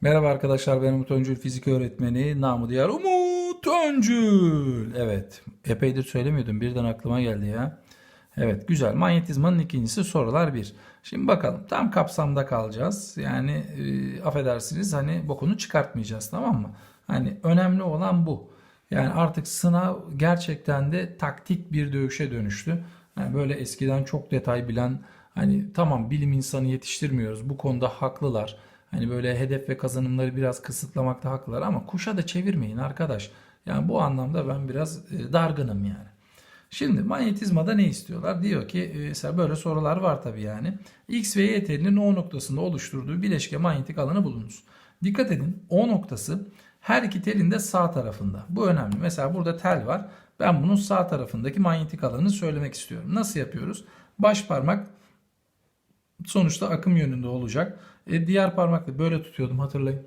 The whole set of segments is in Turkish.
Merhaba arkadaşlar ben Umut Öncül fizik öğretmeni namı diğer Umut Öncül. Evet epeydir söylemiyordum birden aklıma geldi ya. Evet güzel manyetizmanın ikincisi sorular bir. Şimdi bakalım tam kapsamda kalacağız. Yani e, affedersiniz hani bokunu çıkartmayacağız tamam mı? Hani önemli olan bu. Yani artık sınav gerçekten de taktik bir dövüşe dönüştü. Yani böyle eskiden çok detay bilen hani tamam bilim insanı yetiştirmiyoruz bu konuda haklılar. Hani böyle hedef ve kazanımları biraz kısıtlamakta haklılar ama kuşa da çevirmeyin arkadaş. Yani bu anlamda ben biraz e, dargınım yani. Şimdi manyetizmada ne istiyorlar? Diyor ki e, mesela böyle sorular var tabii yani. X ve Y telinin O noktasında oluşturduğu bileşke manyetik alanı bulunuz. Dikkat edin O noktası her iki telin de sağ tarafında. Bu önemli. Mesela burada tel var. Ben bunun sağ tarafındaki manyetik alanı söylemek istiyorum. Nasıl yapıyoruz? Baş parmak sonuçta akım yönünde olacak. E, diğer parmakla böyle tutuyordum hatırlayın.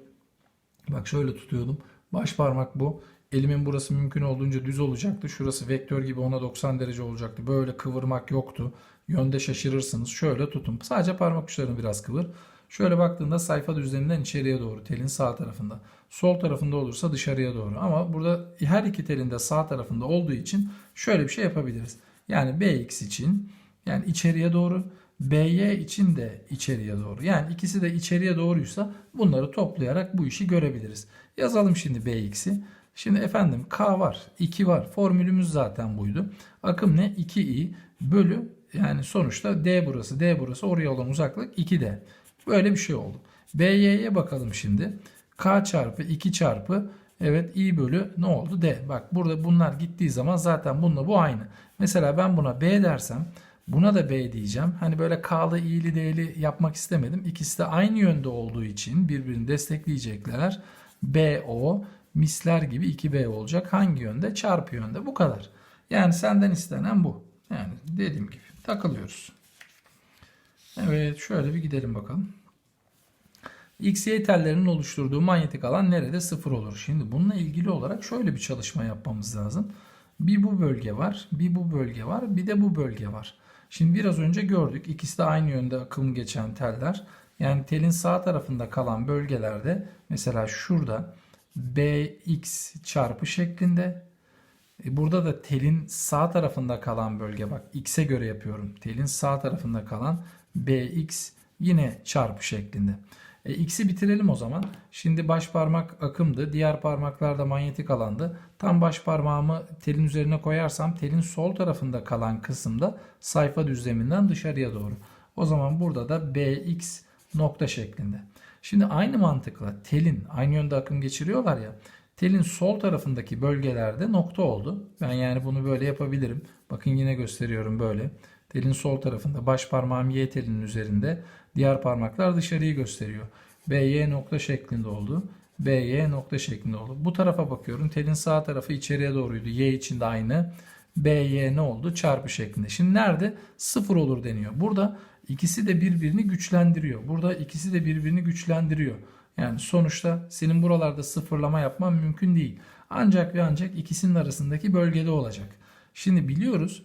Bak şöyle tutuyordum. Baş parmak bu. Elimin burası mümkün olduğunca düz olacaktı. Şurası vektör gibi ona 90 derece olacaktı. Böyle kıvırmak yoktu. Yönde şaşırırsınız. Şöyle tutun. Sadece parmak uçlarını biraz kıvır. Şöyle baktığında sayfa düzleminden içeriye doğru telin sağ tarafında. Sol tarafında olursa dışarıya doğru. Ama burada her iki telin de sağ tarafında olduğu için şöyle bir şey yapabiliriz. Yani BX için yani içeriye doğru BY için de içeriye doğru. Yani ikisi de içeriye doğruysa bunları toplayarak bu işi görebiliriz. Yazalım şimdi BX'i. Şimdi efendim K var, 2 var. Formülümüz zaten buydu. Akım ne? 2i bölü yani sonuçta D burası, D burası oraya olan uzaklık 2D. Böyle bir şey oldu. BY'ye bakalım şimdi. K çarpı 2 çarpı evet i bölü ne oldu? D. Bak burada bunlar gittiği zaman zaten bununla bu aynı. Mesela ben buna B dersem Buna da B diyeceğim. Hani böyle K'lı, i'li, D'li yapmak istemedim. İkisi de aynı yönde olduğu için birbirini destekleyecekler. BO misler gibi 2B olacak. Hangi yönde? Çarpı yönde. Bu kadar. Yani senden istenen bu. Yani dediğim gibi takılıyoruz. Evet şöyle bir gidelim bakalım. X, Y tellerinin oluşturduğu manyetik alan nerede? Sıfır olur. Şimdi bununla ilgili olarak şöyle bir çalışma yapmamız lazım. Bir bu bölge var, bir bu bölge var, bir de bu bölge var. Şimdi biraz önce gördük. İkisi de aynı yönde akım geçen teller. Yani telin sağ tarafında kalan bölgelerde mesela şurada BX çarpı şeklinde. E, burada da telin sağ tarafında kalan bölge bak X'e göre yapıyorum. Telin sağ tarafında kalan BX yine çarpı şeklinde. E, X'i bitirelim o zaman. Şimdi baş parmak akımdı. Diğer parmaklar da manyetik alandı. Tam baş parmağımı telin üzerine koyarsam telin sol tarafında kalan kısımda sayfa düzleminden dışarıya doğru. O zaman burada da BX nokta şeklinde. Şimdi aynı mantıkla telin aynı yönde akım geçiriyorlar ya. Telin sol tarafındaki bölgelerde nokta oldu. Ben yani bunu böyle yapabilirim. Bakın yine gösteriyorum böyle. Telin sol tarafında baş parmağım Y telinin üzerinde. Diğer parmaklar dışarıyı gösteriyor. BY nokta şeklinde oldu. BY nokta şeklinde oldu. Bu tarafa bakıyorum. Telin sağ tarafı içeriye doğruydu. Y için de aynı. BY ne oldu? Çarpı şeklinde. Şimdi nerede? Sıfır olur deniyor. Burada ikisi de birbirini güçlendiriyor. Burada ikisi de birbirini güçlendiriyor. Yani sonuçta senin buralarda sıfırlama yapman mümkün değil. Ancak ve ancak ikisinin arasındaki bölgede olacak. Şimdi biliyoruz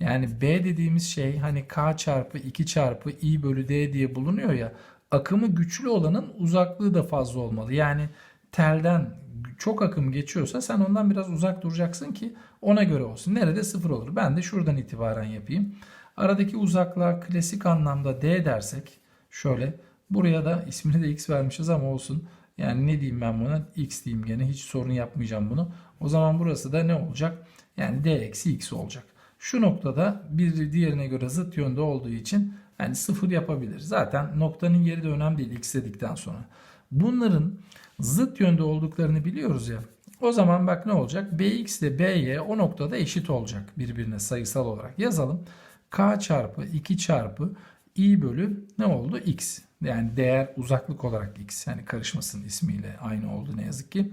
yani B dediğimiz şey hani K çarpı 2 çarpı I bölü D diye bulunuyor ya akımı güçlü olanın uzaklığı da fazla olmalı. Yani telden çok akım geçiyorsa sen ondan biraz uzak duracaksın ki ona göre olsun. Nerede sıfır olur. Ben de şuradan itibaren yapayım. Aradaki uzaklığa klasik anlamda D dersek şöyle buraya da ismini de X vermişiz ama olsun. Yani ne diyeyim ben buna? X diyeyim gene hiç sorun yapmayacağım bunu. O zaman burası da ne olacak? Yani D eksi X olacak. Şu noktada bir diğerine göre zıt yönde olduğu için yani sıfır yapabilir. Zaten noktanın yeri de önemli değil x dedikten sonra. Bunların zıt yönde olduklarını biliyoruz ya. O zaman bak ne olacak? Bx ile by o noktada eşit olacak birbirine sayısal olarak. Yazalım. k çarpı 2 çarpı i bölü ne oldu? x. Yani değer uzaklık olarak x. Yani karışmasın ismiyle aynı oldu ne yazık ki.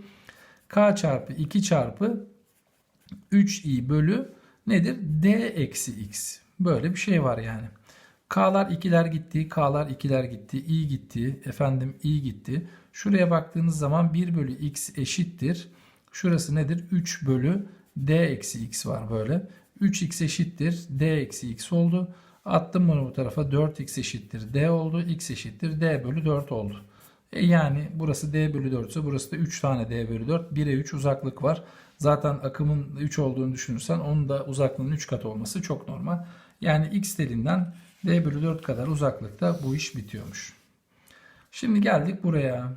k çarpı 2 çarpı 3i bölü nedir? d eksi x. Böyle bir şey var yani. K'lar 2'ler gitti, K'lar 2'ler gitti, i gitti, efendim i gitti. Şuraya baktığınız zaman 1 bölü x eşittir. Şurası nedir? 3 bölü d eksi x var böyle. 3x eşittir d eksi x oldu. Attım bunu bu tarafa 4x eşittir d oldu. x eşittir d bölü 4 oldu. E yani burası D bölü 4 ise burası da 3 tane D bölü 4. 1'e 3 uzaklık var. Zaten akımın 3 olduğunu düşünürsen onun da uzaklığının 3 katı olması çok normal. Yani X telinden D bölü 4 kadar uzaklıkta bu iş bitiyormuş. Şimdi geldik buraya.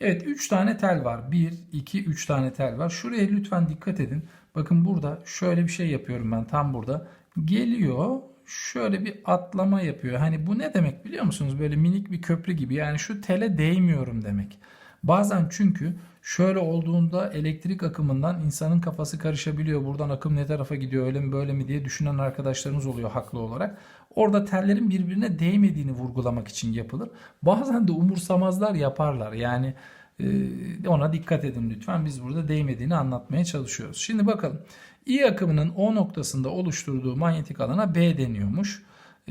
Evet 3 tane tel var. 1, 2, 3 tane tel var. Şuraya lütfen dikkat edin. Bakın burada şöyle bir şey yapıyorum ben tam burada. Geliyor şöyle bir atlama yapıyor. Hani bu ne demek biliyor musunuz? Böyle minik bir köprü gibi. Yani şu tele değmiyorum demek. Bazen çünkü şöyle olduğunda elektrik akımından insanın kafası karışabiliyor. Buradan akım ne tarafa gidiyor öyle mi böyle mi diye düşünen arkadaşlarımız oluyor haklı olarak. Orada tellerin birbirine değmediğini vurgulamak için yapılır. Bazen de umursamazlar yaparlar. Yani e, ona dikkat edin lütfen. Biz burada değmediğini anlatmaya çalışıyoruz. Şimdi bakalım. İ akımının O noktasında oluşturduğu manyetik alana B deniyormuş.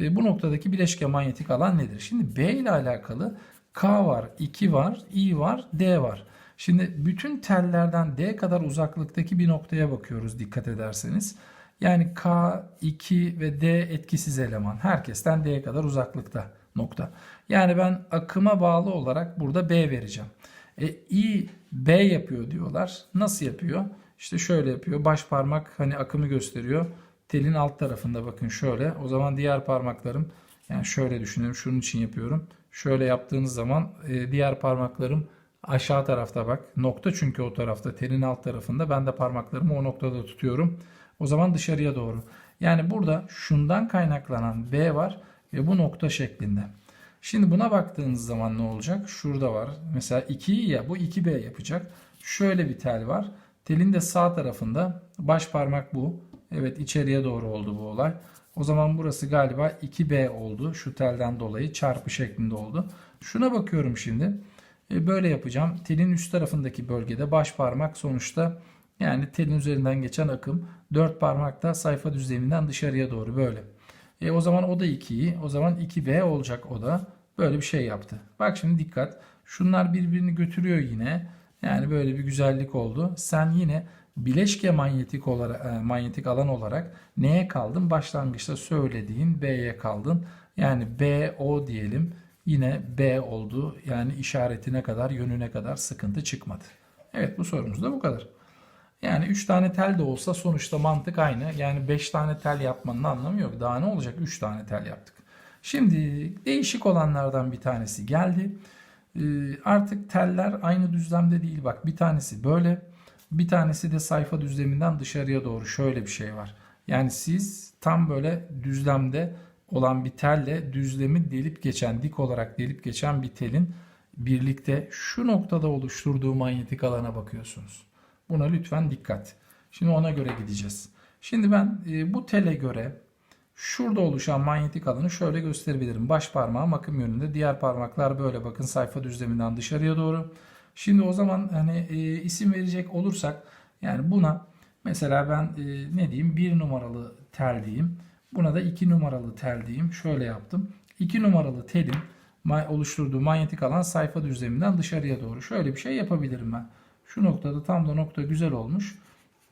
E, bu noktadaki bileşke manyetik alan nedir? Şimdi B ile alakalı K var, 2 var, I var, D var. Şimdi bütün tellerden D kadar uzaklıktaki bir noktaya bakıyoruz dikkat ederseniz. Yani K, 2 ve D etkisiz eleman. Herkesten D'ye kadar uzaklıkta nokta. Yani ben akıma bağlı olarak burada B vereceğim. E, I B yapıyor diyorlar. Nasıl yapıyor? İşte şöyle yapıyor. Baş parmak hani akımı gösteriyor. Telin alt tarafında bakın şöyle. O zaman diğer parmaklarım yani şöyle düşünüyorum. Şunun için yapıyorum. Şöyle yaptığınız zaman e, diğer parmaklarım aşağı tarafta bak. Nokta çünkü o tarafta. Telin alt tarafında. Ben de parmaklarımı o noktada tutuyorum. O zaman dışarıya doğru. Yani burada şundan kaynaklanan B var ve bu nokta şeklinde. Şimdi buna baktığınız zaman ne olacak? Şurada var. Mesela 2'yi ya bu 2B yapacak. Şöyle bir tel var. Telin de sağ tarafında baş parmak bu. Evet içeriye doğru oldu bu olay. O zaman burası galiba 2B oldu. Şu telden dolayı çarpı şeklinde oldu. Şuna bakıyorum şimdi. E, böyle yapacağım. Telin üst tarafındaki bölgede baş parmak sonuçta yani telin üzerinden geçen akım. Dört parmak da sayfa düzleminden dışarıya doğru böyle. E, o zaman o da 2'yi. O zaman 2B olacak o da. Böyle bir şey yaptı. Bak şimdi dikkat. Şunlar birbirini götürüyor yine. Yani böyle bir güzellik oldu. Sen yine bileşke manyetik olarak e, manyetik alan olarak neye kaldın? Başlangıçta söylediğin B'ye kaldın. Yani B O diyelim. Yine B oldu. Yani işaretine kadar, yönüne kadar sıkıntı çıkmadı. Evet bu sorumuz da bu kadar. Yani 3 tane tel de olsa sonuçta mantık aynı. Yani 5 tane tel yapmanın anlamı yok. Daha ne olacak? 3 tane tel yaptık. Şimdi değişik olanlardan bir tanesi geldi. Ee, artık teller aynı düzlemde değil. Bak bir tanesi böyle. Bir tanesi de sayfa düzleminden dışarıya doğru şöyle bir şey var. Yani siz tam böyle düzlemde olan bir telle düzlemi delip geçen, dik olarak delip geçen bir telin birlikte şu noktada oluşturduğu manyetik alana bakıyorsunuz. Buna lütfen dikkat. Şimdi ona göre gideceğiz. Şimdi ben e, bu tele göre şurada oluşan manyetik alanı şöyle gösterebilirim. Baş parmağım akım yönünde. Diğer parmaklar böyle bakın sayfa düzleminden dışarıya doğru. Şimdi o zaman hani e, isim verecek olursak yani buna mesela ben e, ne diyeyim bir numaralı tel diyeyim. Buna da iki numaralı tel diyeyim. Şöyle yaptım. 2 numaralı telin oluşturduğu manyetik alan sayfa düzleminden dışarıya doğru. Şöyle bir şey yapabilirim ben. Şu noktada tam da nokta güzel olmuş.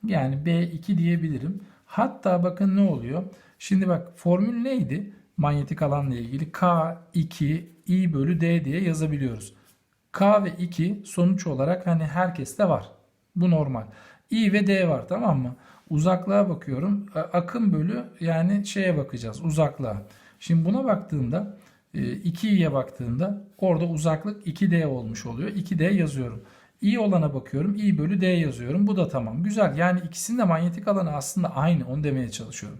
Yani B2 diyebilirim. Hatta bakın ne oluyor? Şimdi bak formül neydi? Manyetik alanla ilgili K2 I bölü D diye yazabiliyoruz. K ve 2 sonuç olarak hani herkeste var. Bu normal. I ve D var tamam mı? Uzaklığa bakıyorum. Akım bölü yani şeye bakacağız uzaklığa. Şimdi buna baktığımda 2i'ye baktığımda orada uzaklık 2D olmuş oluyor. 2D yazıyorum. I olana bakıyorum. I bölü D yazıyorum. Bu da tamam. Güzel. Yani ikisinin de manyetik alanı aslında aynı. Onu demeye çalışıyorum.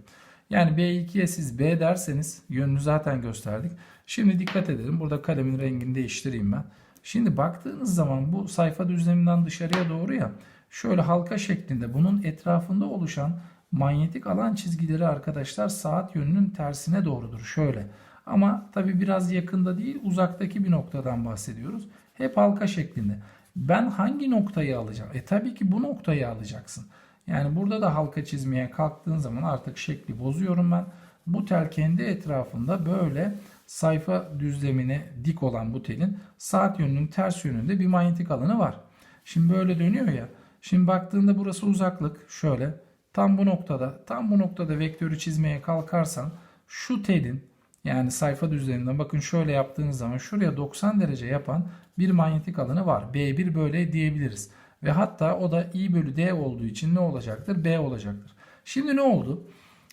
Yani B2'ye siz B derseniz yönünü zaten gösterdik. Şimdi dikkat edelim. Burada kalemin rengini değiştireyim ben. Şimdi baktığınız zaman bu sayfa düzleminden dışarıya doğru ya şöyle halka şeklinde bunun etrafında oluşan manyetik alan çizgileri arkadaşlar saat yönünün tersine doğrudur. Şöyle. Ama tabi biraz yakında değil uzaktaki bir noktadan bahsediyoruz. Hep halka şeklinde. Ben hangi noktayı alacağım? E tabii ki bu noktayı alacaksın. Yani burada da halka çizmeye kalktığın zaman artık şekli bozuyorum ben. Bu tel kendi etrafında böyle sayfa düzlemine dik olan bu telin saat yönünün ters yönünde bir manyetik alanı var. Şimdi böyle dönüyor ya. Şimdi baktığında burası uzaklık. Şöyle tam bu noktada tam bu noktada vektörü çizmeye kalkarsan şu telin Yani sayfa düzleminden bakın şöyle yaptığınız zaman şuraya 90 derece yapan bir manyetik alanı var. B1 böyle diyebiliriz. Ve hatta o da I bölü D olduğu için ne olacaktır? B olacaktır. Şimdi ne oldu?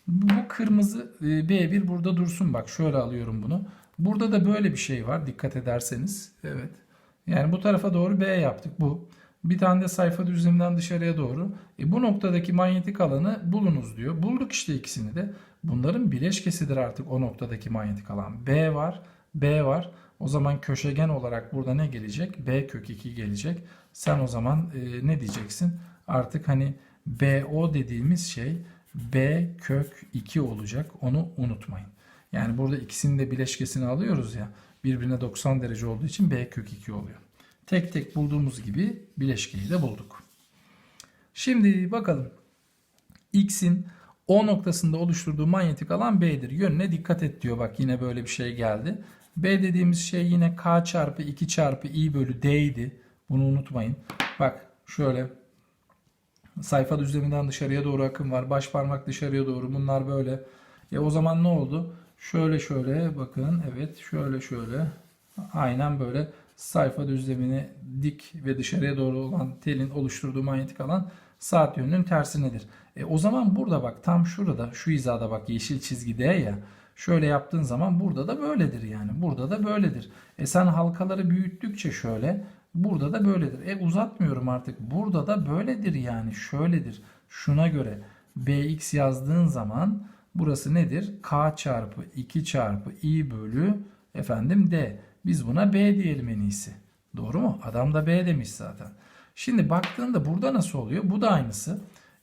Bu kırmızı e, B1 burada dursun bak şöyle alıyorum bunu. Burada da böyle bir şey var dikkat ederseniz. Evet. Yani bu tarafa doğru B yaptık bu. Bir tane de sayfa düzleminden dışarıya doğru. E bu noktadaki manyetik alanı bulunuz diyor. Bulduk işte ikisini de. Bunların bileşkesidir artık o noktadaki manyetik alan. B var, B var. O zaman köşegen olarak burada ne gelecek? B kök 2 gelecek. Sen o zaman e, ne diyeceksin? Artık hani BO dediğimiz şey B kök 2 olacak. Onu unutmayın. Yani burada ikisinin de bileşkesini alıyoruz ya. Birbirine 90 derece olduğu için B kök 2 oluyor. Tek tek bulduğumuz gibi bileşkeyi de bulduk. Şimdi bakalım. X'in O noktasında oluşturduğu manyetik alan B'dir. Yönüne dikkat et diyor. Bak yine böyle bir şey geldi. B dediğimiz şey yine K çarpı 2 çarpı I bölü D idi. Bunu unutmayın. Bak şöyle sayfa düzleminden dışarıya doğru akım var. Baş parmak dışarıya doğru. Bunlar böyle. E o zaman ne oldu? Şöyle şöyle bakın. Evet şöyle şöyle. Aynen böyle sayfa düzlemine dik ve dışarıya doğru olan telin oluşturduğu manyetik alan saat yönünün tersinedir. E o zaman burada bak tam şurada şu hizada bak yeşil çizgide ya şöyle yaptığın zaman burada da böyledir yani. Burada da böyledir. E sen halkaları büyüttükçe şöyle burada da böyledir. E uzatmıyorum artık. Burada da böyledir yani şöyledir. Şuna göre bx yazdığın zaman burası nedir? k çarpı 2 çarpı i bölü efendim d. Biz buna b diyelim en iyisi. Doğru mu? Adam da b demiş zaten. Şimdi baktığında burada nasıl oluyor? Bu da aynısı.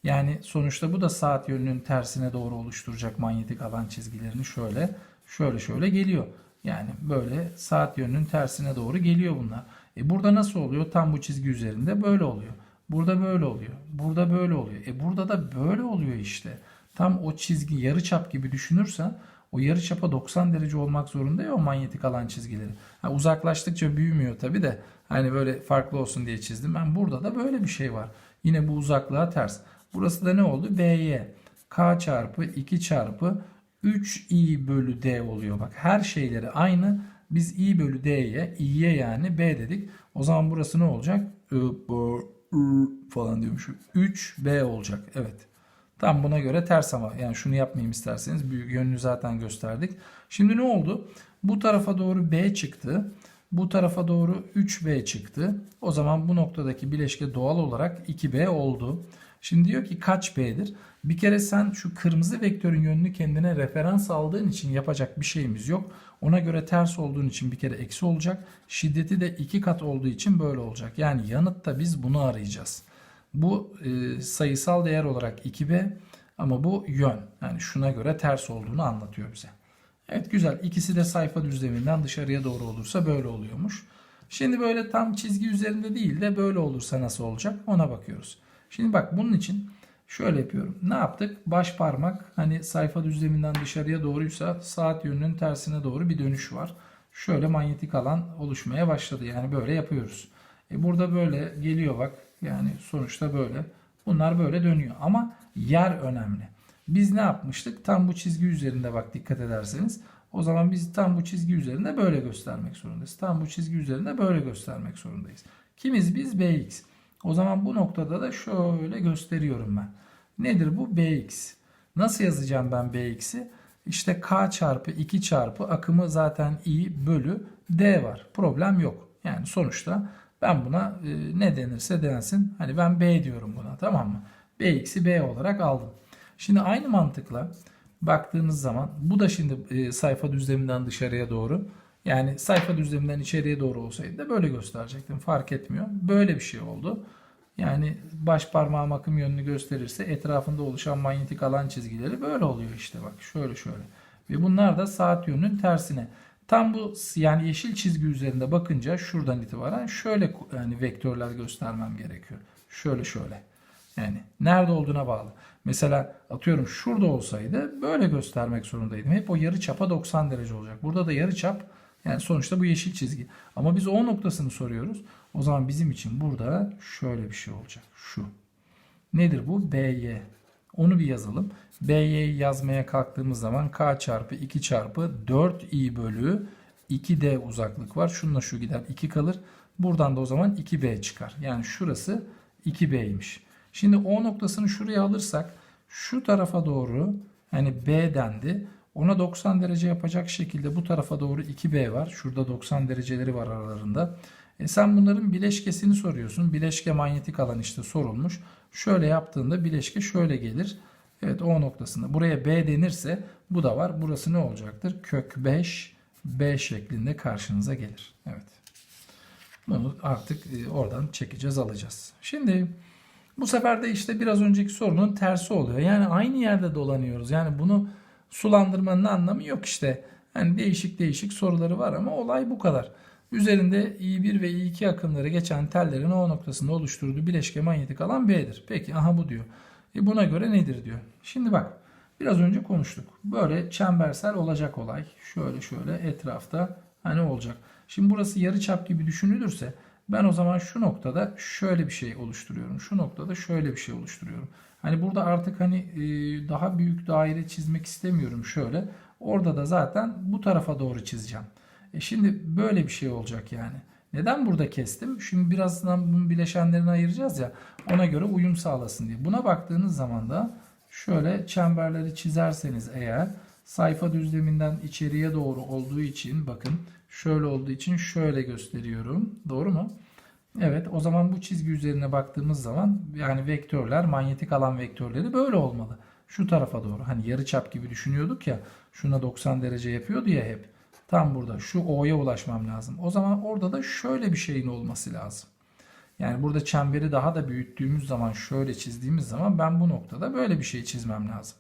Yani sonuçta bu da saat yönünün tersine doğru oluşturacak manyetik alan çizgilerini şöyle şöyle şöyle geliyor. Yani böyle saat yönünün tersine doğru geliyor bunlar. E burada nasıl oluyor? Tam bu çizgi üzerinde böyle oluyor. Burada böyle oluyor. Burada böyle oluyor. E burada da böyle oluyor işte. Tam o çizgi yarı çap gibi düşünürsen o yarı çapa 90 derece olmak zorunda ya o manyetik alan çizgileri. Ha, uzaklaştıkça büyümüyor tabi de hani böyle farklı olsun diye çizdim. Ben burada da böyle bir şey var. Yine bu uzaklığa ters. Burası da ne oldu? BY. K çarpı 2 çarpı 3i bölü d oluyor. Bak her şeyleri aynı. Biz i bölü d'ye, i'ye yani b dedik. O zaman burası ne olacak? Falan diyormuşum. 3b olacak. Evet. Tam buna göre ters ama yani şunu yapmayayım isterseniz. Büyük yönünü zaten gösterdik. Şimdi ne oldu? Bu tarafa doğru b çıktı. Bu tarafa doğru 3b çıktı. O zaman bu noktadaki bileşke doğal olarak 2b oldu. Şimdi diyor ki kaç b'dir? Bir kere sen şu kırmızı vektörün yönünü kendine referans aldığın için yapacak bir şeyimiz yok. Ona göre ters olduğun için bir kere eksi olacak. Şiddeti de iki kat olduğu için böyle olacak. Yani yanıtta biz bunu arayacağız. Bu e, sayısal değer olarak 2b ama bu yön. Yani şuna göre ters olduğunu anlatıyor bize. Evet güzel. İkisi de sayfa düzleminden dışarıya doğru olursa böyle oluyormuş. Şimdi böyle tam çizgi üzerinde değil de böyle olursa nasıl olacak ona bakıyoruz. Şimdi bak bunun için şöyle yapıyorum. Ne yaptık? Baş parmak hani sayfa düzleminden dışarıya doğruysa saat yönünün tersine doğru bir dönüş var. Şöyle manyetik alan oluşmaya başladı. Yani böyle yapıyoruz. E burada böyle geliyor bak. Yani sonuçta böyle. Bunlar böyle dönüyor. Ama yer önemli. Biz ne yapmıştık? Tam bu çizgi üzerinde bak dikkat ederseniz. O zaman biz tam bu çizgi üzerinde böyle göstermek zorundayız. Tam bu çizgi üzerinde böyle göstermek zorundayız. Kimiz biz? Bx. O zaman bu noktada da şöyle gösteriyorum ben. Nedir bu? Bx. Nasıl yazacağım ben Bx'i? İşte K çarpı 2 çarpı akımı zaten I bölü D var. Problem yok. Yani sonuçta ben buna e, ne denirse densin. Hani ben B diyorum buna tamam mı? Bx'i B olarak aldım. Şimdi aynı mantıkla baktığınız zaman bu da şimdi e, sayfa düzleminden dışarıya doğru. Yani sayfa düzleminden içeriye doğru olsaydı da böyle gösterecektim. Fark etmiyor. Böyle bir şey oldu. Yani baş parmağım akım yönünü gösterirse etrafında oluşan manyetik alan çizgileri böyle oluyor işte bak şöyle şöyle. Ve bunlar da saat yönünün tersine. Tam bu yani yeşil çizgi üzerinde bakınca şuradan itibaren şöyle yani vektörler göstermem gerekiyor. Şöyle şöyle. Yani nerede olduğuna bağlı. Mesela atıyorum şurada olsaydı böyle göstermek zorundaydım. Hep o yarı çapa 90 derece olacak. Burada da yarı çap yani sonuçta bu yeşil çizgi. Ama biz o noktasını soruyoruz. O zaman bizim için burada şöyle bir şey olacak. Şu. Nedir bu? BY Onu bir yazalım. B'yi yazmaya kalktığımız zaman K çarpı 2 çarpı 4i bölü 2D uzaklık var. Şununla şu gider 2 kalır. Buradan da o zaman 2B çıkar. Yani şurası 2B'ymiş. Şimdi O noktasını şuraya alırsak şu tarafa doğru hani B dendi. Ona 90 derece yapacak şekilde bu tarafa doğru 2B var. Şurada 90 dereceleri var aralarında. E sen bunların bileşkesini soruyorsun. Bileşke manyetik alan işte sorulmuş. Şöyle yaptığında bileşke şöyle gelir. Evet O noktasında. Buraya B denirse bu da var. Burası ne olacaktır? Kök 5 B şeklinde karşınıza gelir. Evet. Bunu artık e, oradan çekeceğiz alacağız. Şimdi bu sefer de işte biraz önceki sorunun tersi oluyor. Yani aynı yerde dolanıyoruz. Yani bunu sulandırmanın anlamı yok işte. Hani değişik değişik soruları var ama olay bu kadar. Üzerinde I1 ve I2 akımları geçen tellerin O noktasında oluşturduğu bileşke manyetik alan B'dir. Peki aha bu diyor. E buna göre nedir diyor. Şimdi bak biraz önce konuştuk. Böyle çembersel olacak olay. Şöyle şöyle etrafta hani olacak. Şimdi burası yarı çap gibi düşünülürse ben o zaman şu noktada şöyle bir şey oluşturuyorum. Şu noktada şöyle bir şey oluşturuyorum. Hani burada artık hani e, daha büyük daire çizmek istemiyorum şöyle. Orada da zaten bu tarafa doğru çizeceğim. E şimdi böyle bir şey olacak yani. Neden burada kestim? Şimdi birazdan bunun bileşenlerini ayıracağız ya. Ona göre uyum sağlasın diye. Buna baktığınız zaman da şöyle çemberleri çizerseniz eğer sayfa düzleminden içeriye doğru olduğu için bakın şöyle olduğu için şöyle gösteriyorum. Doğru mu? Evet o zaman bu çizgi üzerine baktığımız zaman yani vektörler manyetik alan vektörleri böyle olmalı. Şu tarafa doğru hani yarıçap gibi düşünüyorduk ya şuna 90 derece yapıyordu ya hep. Tam burada şu O'ya ulaşmam lazım. O zaman orada da şöyle bir şeyin olması lazım. Yani burada çemberi daha da büyüttüğümüz zaman şöyle çizdiğimiz zaman ben bu noktada böyle bir şey çizmem lazım.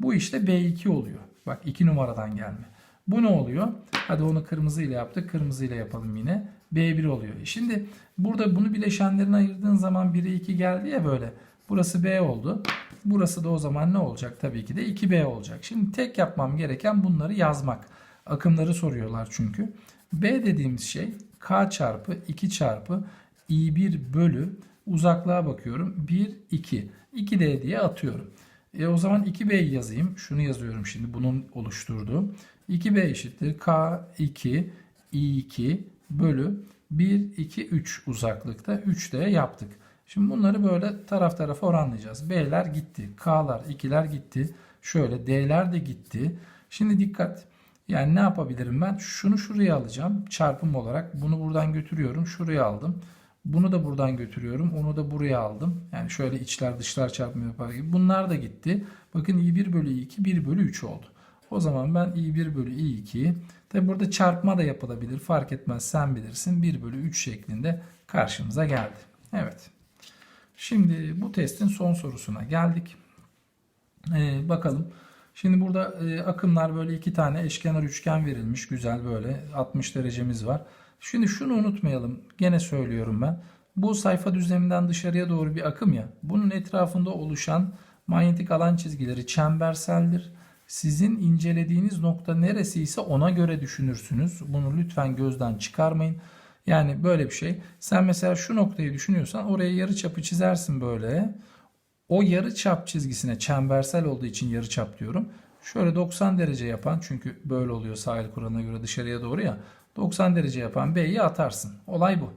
Bu işte B2 oluyor. Bak 2 numaradan gelme. Bu ne oluyor? Hadi onu kırmızı ile yaptık. Kırmızı ile yapalım yine. B1 oluyor. E Şimdi burada bunu bileşenlerine ayırdığın zaman 1'e 2 geldi ya böyle. Burası B oldu. Burası da o zaman ne olacak? Tabii ki de 2B olacak. Şimdi tek yapmam gereken bunları yazmak. Akımları soruyorlar çünkü. B dediğimiz şey K çarpı 2 çarpı I1 bölü uzaklığa bakıyorum. 1, 2. 2D diye atıyorum. E o zaman 2B'yi yazayım. Şunu yazıyorum şimdi bunun oluşturduğu. 2B eşittir K2 I2 bölü 1, 2, 3 uzaklıkta 3D yaptık. Şimdi bunları böyle taraf tarafa oranlayacağız. B'ler gitti. K'lar, 2'ler gitti. Şöyle D'ler de gitti. Şimdi dikkat. Yani ne yapabilirim ben? Şunu şuraya alacağım. Çarpım olarak. Bunu buradan götürüyorum. Şuraya aldım. Bunu da buradan götürüyorum. Onu da buraya aldım. Yani şöyle içler dışlar çarpımı yapar gibi. Bunlar da gitti. Bakın i1 bölü i2 1 bölü 3 oldu. O zaman ben i1 bölü i2 tabi burada çarpma da yapılabilir. Fark etmez sen bilirsin. 1 bölü 3 şeklinde karşımıza geldi. Evet. Şimdi bu testin son sorusuna geldik. Ee, bakalım. Şimdi burada e, akımlar böyle iki tane eşkenar üçgen verilmiş. Güzel böyle 60 derecemiz var. Şimdi şunu unutmayalım. Gene söylüyorum ben. Bu sayfa düzleminden dışarıya doğru bir akım ya. Bunun etrafında oluşan manyetik alan çizgileri çemberseldir. Sizin incelediğiniz nokta neresi ise ona göre düşünürsünüz. Bunu lütfen gözden çıkarmayın. Yani böyle bir şey. Sen mesela şu noktayı düşünüyorsan oraya yarı çapı çizersin böyle. O yarı çap çizgisine çembersel olduğu için yarı çap diyorum. Şöyle 90 derece yapan çünkü böyle oluyor sahil kuralına göre dışarıya doğru ya. 90 derece yapan B'yi atarsın. Olay bu.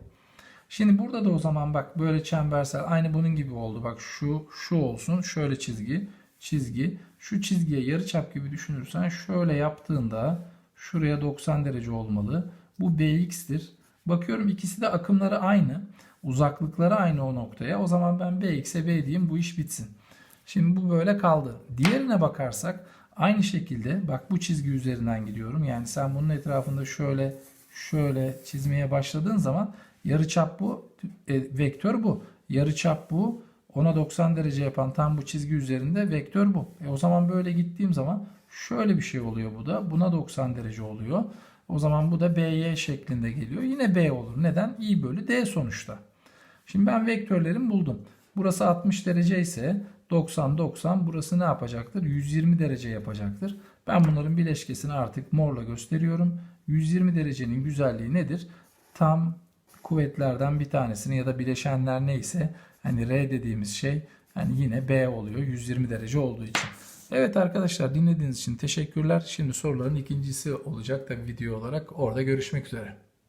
Şimdi burada da o zaman bak böyle çembersel aynı bunun gibi oldu. Bak şu şu olsun şöyle çizgi çizgi şu çizgiye yarı çap gibi düşünürsen şöyle yaptığında şuraya 90 derece olmalı. Bu BX'tir. Bakıyorum ikisi de akımları aynı. Uzaklıkları aynı o noktaya. O zaman ben BX'e B diyeyim bu iş bitsin. Şimdi bu böyle kaldı. Diğerine bakarsak aynı şekilde bak bu çizgi üzerinden gidiyorum. Yani sen bunun etrafında şöyle şöyle çizmeye başladığın zaman yarıçap bu, e, vektör bu. Yarıçap bu. Ona 90 derece yapan tam bu çizgi üzerinde vektör bu. E o zaman böyle gittiğim zaman şöyle bir şey oluyor bu da. Buna 90 derece oluyor. O zaman bu da BY şeklinde geliyor. Yine B olur. Neden? I bölü D sonuçta. Şimdi ben vektörlerimi buldum. Burası 60 derece ise 90 90 burası ne yapacaktır? 120 derece yapacaktır. Ben bunların bileşkesini artık morla gösteriyorum. 120 derecenin güzelliği nedir? Tam kuvvetlerden bir tanesini ya da bileşenler neyse hani R dediğimiz şey Yani yine B oluyor 120 derece olduğu için. Evet arkadaşlar dinlediğiniz için teşekkürler. Şimdi soruların ikincisi olacak tabii video olarak. Orada görüşmek üzere.